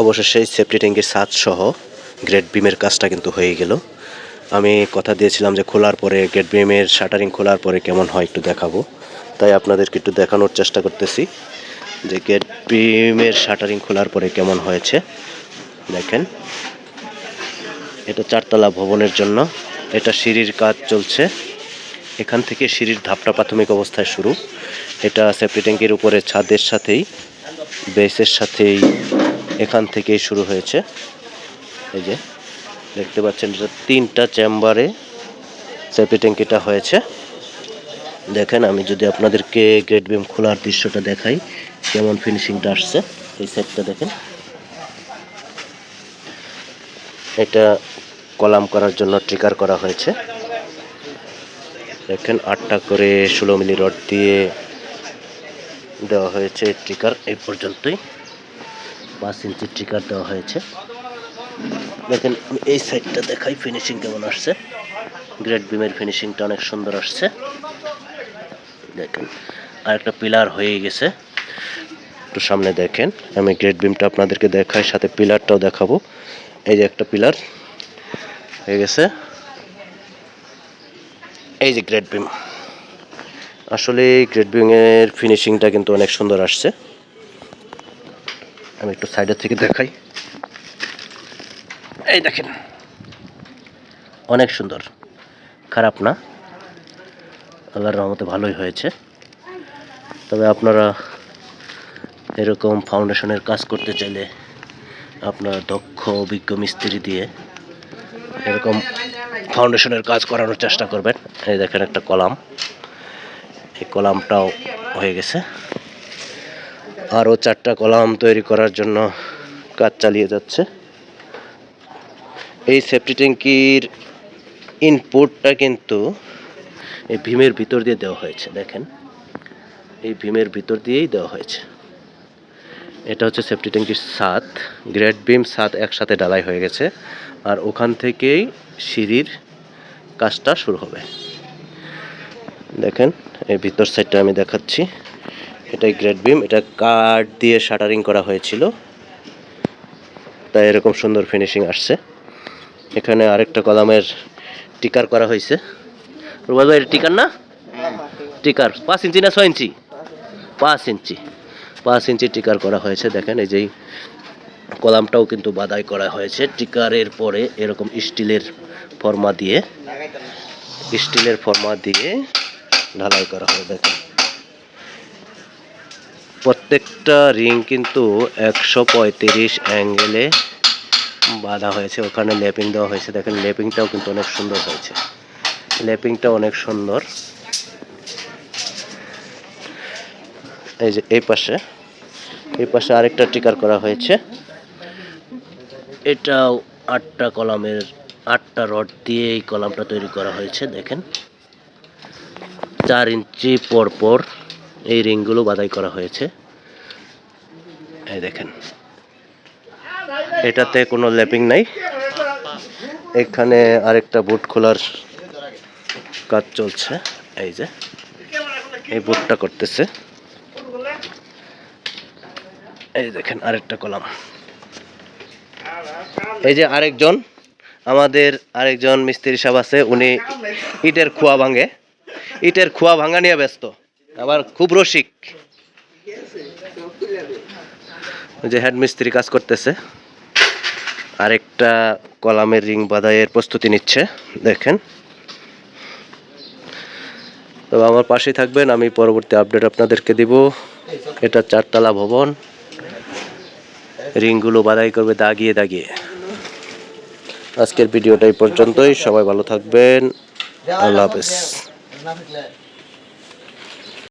অবশেষে সেফটি ট্যাঙ্কের ছাদ সহ গ্রেট বিমের কাজটা কিন্তু হয়ে গেল। আমি কথা দিয়েছিলাম যে খোলার পরে গ্রেট বিমের শাটারিং খোলার পরে কেমন হয় একটু দেখাবো। তাই আপনাদেরকে একটু দেখানোর চেষ্টা করতেছি যে গেট বিমের শাটারিং খোলার পরে কেমন হয়েছে। দেখেন, এটা চারতলা ভবনের জন্য। এটা সিঁড়ির কাজ চলছে। এখান থেকে সিঁড়ির ধাপটা প্রাথমিক অবস্থায় শুরু। এটা সেফটি ট্যাঙ্কের উপরে ছাদের সাথেই, বেসের সাথেই এখান থেকেই শুরু হয়েছে। এই যে, দেখতে পাচ্ছেন এটা তিনটা চেম্বারে সেফটি ট্যাঙ্কিটা হয়েছে। দেখেন, আমি যদি আপনাদেরকে গেট বিম খোলার দৃশ্যটা দেখাই, কেমন ফিনিশিংটা আসছে, এই সেটটা দেখেন। এটা কলাম করার জন্য ট্রিকার করা হয়েছে। দেখেন, আটটা করে ষোলো মিলি রড দিয়ে দেওয়া হয়েছে ট্রিকার এই পর্যন্তই। পাঁচ ইঞ্চি ট্রিকার দেওয়া হয়েছে। দেখেন, আমি এই সাইডটা দেখাই ফিনিশিং কেমন আসছে। গ্রেট বিমের ফিনিশিংটা অনেক সুন্দর আসছে। দেখেন আর একটা পিলার হয়ে গেছে। একটু সামনে দেখেন, আমি গ্রেট বিমটা আপনাদেরকে দেখাই, সাথে পিলারটাও দেখাবো। এই যে একটা পিলার হয়ে গেছে। এই যে গ্রেট বিম আসলে গ্রেট বিমের ফিনিশিংটা কিন্তু অনেক সুন্দর আসছে। আমি একটু সাইডের থেকে দেখাই। এই দেখেন। অনেক সুন্দর। খারাপ না। আল্লাহর রহমতে ভালোই হয়েছে। তবে আপনারা এরকম ফাউন্ডেশনের কাজ করতে চাইলে আপনার দক্ষ, অভিজ্ঞ মিস্ত্রি দিয়ে এরকম ফাউন্ডেশনের কাজ করানোর চেষ্টা করবেন। এই দেখেন একটা কলাম। এই কলামটাও হয়ে গেছে। আরও চারটা কলাম তৈরি করার জন্য কাজ চালিয়ে যাচ্ছে। এই সেফটি ট্যাঙ্কির ইনপুটটা কিন্তু এই ভীমের ভিতর দিয়ে দেওয়া হয়েছে, দেখেন। এই ভীমের ভিতর দিয়েই দেওয়া হয়েছে। এটা হচ্ছে সেফটি ট্যাঙ্কির সাত, গ্রেট বিম সাত একসাথে ডালাই হয়ে গেছে, আর ওখান থেকেই সিঁড়ির কাজটা শুরু হবে। দেখেন, এই ভিতর সাইডটা আমি দেখাচ্ছি। এটাই গ্রেট বিম এটা কাঠ দিয়ে শাটারিং করা হয়েছিল। তাই এরকম সুন্দর ফিনিশিং আসছে। এখানে আরেকটা কলামের টিকার করা হয়েছে। রুবাল ভাই টিকার না? টিকার, পাঁচ ইঞ্চি না ছয় ইঞ্চি? পাঁচ ইঞ্চি। পাঁচ ইঞ্চি টিকার করা হয়েছে, দেখেন এই যেই কলামটাও কিন্তু বাদাই করা হয়েছে। টিকারের পরে এরকম স্টিলের ফর্মা দিয়ে, স্টিলের ফর্মা দিয়ে ঢালাই করা হয় দেখেন। প্রত্যেকটা রিং কিন্তু একশো পঁয়ত্রিশ অ্যাঙ্গেলে বাঁধা হয়েছে। ওখানে লেপিং দেওয়া হয়েছে। দেখেন, লেপিংটাও কিন্তু অনেক সুন্দর হয়েছে। লেপিংটা অনেক সুন্দর। এই যে, এই পাশে এই পাশে আরেকটা টিকার করা হয়েছে। এটাও আটটা কলামের, আটটা রড দিয়ে এই কলামটা তৈরি করা হয়েছে। দেখেন, চার ইঞ্চি পর পর এই রিংগুলো বাদাই করা হয়েছে। এই দেখেন। এটাতে কোনো ল্যাপিং নাই। এখানে আরেকটা বুট খোলার কাজ চলছে। এই যে, এই বুটটা করতেছে। এই দেখেন আরেকটা কলাম। এই যে আরেকজন, আমাদের আরেকজন মিস্ত্রি সাহেব আছে, উনি ইটের খোয়া ভাঙে। ইটের খোয়া ভাঙা নিয়ে ব্যস্ত। আবার খুব রসিক। যে হেড মিস্ত্রি কাজ করতেছে। আরেকটা কলামের রিং বাদাইয়ের প্রস্তুতি নিচ্ছে, দেখেন। তবে আমার পাশেই থাকবেন, আমি পরবর্তী আপডেট আপনাদেরকে দিব। এটা চারতলা ভবন। রিংগুলো বাদাই করবে দাগিয়ে দাগিয়ে। আজকের ভিডিওটা এই পর্যন্তই। সবাই ভালো থাকবেন। আল্লাহ হাফেজ।